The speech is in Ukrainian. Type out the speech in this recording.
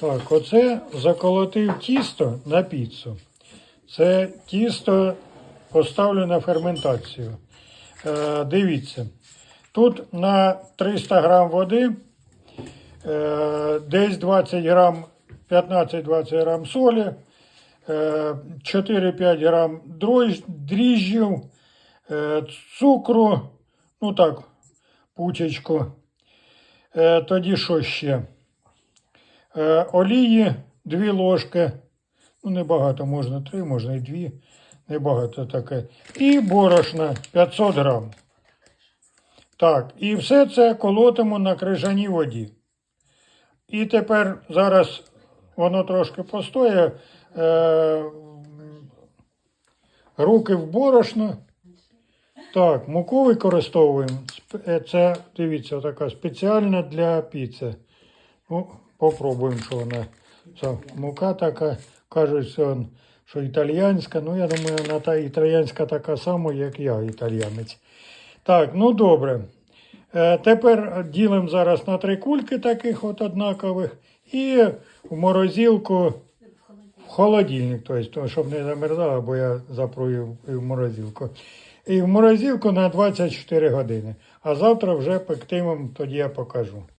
Так, оце заколотив тісто на піцу. Це тісто поставлю на ферментацію. Е, дивіться, тут на 300 грам води е, десь 20 грам, 15-20 грам солі, е, 4-5 грам дріжджів, е, цукру, ну так, пучечку. Е, тоді що ще? Е, олії 2 ложки. Ну, небагато, можна 3, можна і 2. Небагато таке. І борошна 500 грам. Так, і все це колотимо на крижаній воді. І тепер зараз воно трошки постоє. Е, руки в борошно. Так, муку використовуємо. Е, Це, дивіться, така спеціальна для піци. Попробуємо, що вона. Це мука така, кажуть, що, італіянська. Ну, я думаю, вона та італіянська така сама, як я, італіянець. Так, ну добре. Е, тепер ділимо зараз на три кульки таких от однакових і в морозилку, в холодильник, тобто, щоб не замерзало, бо я запрую в морозилку. І в морозилку на 24 години. А завтра вже пектимем, тоді я покажу.